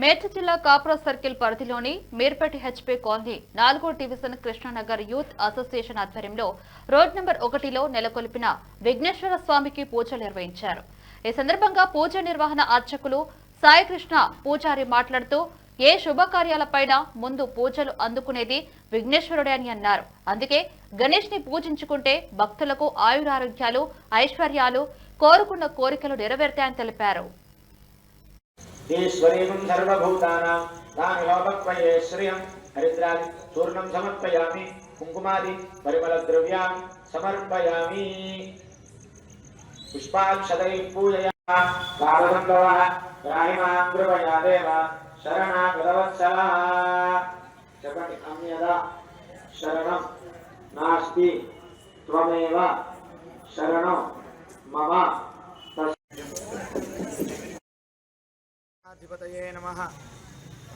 మేడ్చల్ జిల్లా కాప్రా సర్కిల్ పరిధిలోని Meerpet HP colony నాలుగో డివిజన్ కృష్ణానగర్ యూత్ అసోసియేషన్ ఆధ్వర్యంలో రోడ్ నెంబర్ ఒకటిలో నెలకొల్పిన విఘ్నేశ్వర స్వామికి పూజలు నిర్వహించారు. ఈ సందర్భంగా పూజ నిర్వహణ అర్చకులు సాయికృష్ణ పూజారి మాట్లాడుతూ ఏ శుభకార్యాలపైన ముందు పూజలు అందుకునేది విఘ్నేశ్వరుడే అని అన్నారు. అందుకే గణేష్ని పూజించుకుంటే భక్తులకు ఆయురారోగ్యాలు ఐశ్వర్యాలు కోరుకున్న కోరికలు నెరవేరుతాయని తెలిపారు. ఈశ్వరీం సర్వభూతానాం. తామిలోపక్వయే శ్రియం. హరిద్రాది చూర్ణం సమర్పయామి. కుంకుమాది పరిమళ ద్రవ్యాం సమర్పయామి. పుష్పాక్షదై పూజయా. బాలబంధవ రాహిమాం కృపయా దేవ. శరణాగతవత్సల చెప్పండి అన్యద శరణం నాస్తి. త్వమేవ శరణం మమ. అధిపతయే నమ.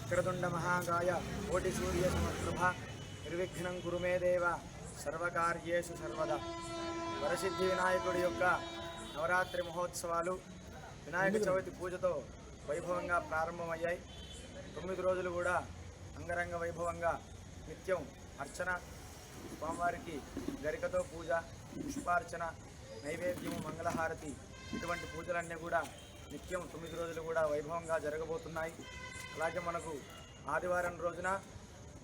వక్రతుండ మహాగాయ కోటి సూర్య సమప్రభ నిర్విఘ్నం గురుమే దేవ. సర్వకార్యేషు సర్వదా. వరసిద్ధి వినాయకుడి యొక్క నవరాత్రి మహోత్సవాలు వినాయక చవితి పూజతో వైభవంగా ప్రారంభమయ్యాయి. తొమ్మిది రోజులు కూడా అంగరంగ వైభవంగా నిత్యం అర్చన స్వామివారికి గరికతో పూజ పుష్పార్చన నైవేద్యము మంగళహారతి ఇటువంటి పూజలన్నీ కూడా నిత్యం తొమ్మిది రోజులు కూడా వైభవంగా జరగబోతున్నాయి. అలాగే మనకు ఆదివారం రోజున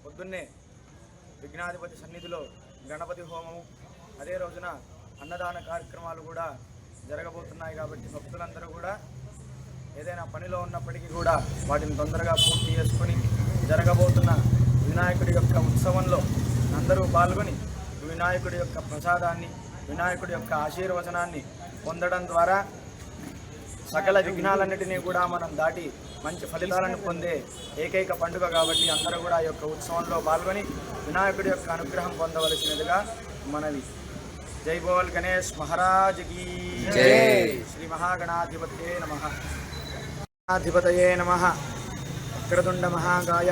పొద్దున్నే విఘ్నాధిపతి సన్నిధిలో గణపతి హోమము అదే రోజున అన్నదాన కార్యక్రమాలు కూడా జరగబోతున్నాయి కాబట్టి భక్తులందరూ కూడా ఏదైనా పనిలో ఉన్నప్పటికీ కూడా వాటిని తొందరగా పూర్తి చేసుకొని జరగబోతున్న వినాయకుడి యొక్క ఉత్సవంలో అందరూ పాల్గొని వినాయకుడి యొక్క ప్రసాదాన్ని వినాయకుడి యొక్క ఆశీర్వచనాన్ని పొందడం ద్వారా సకల విఘ్నాలన్నిటినీ కూడా మనం దాటి మంచి ఫలితాలను పొందే ఏకైక పండుగ కాబట్టి అందరూ కూడా యొక్క ఉత్సవంలో పాల్గొని వినాయకుడి యొక్క అనుగ్రహం పొందవలసినదిగా మనవి. జై బోల్ గణేష్ మహారాజ్ కీ శ్రీ మహాగణాధిపతయే నమ. అధిపతయే నమ. వక్రతుండ మహాగాయ.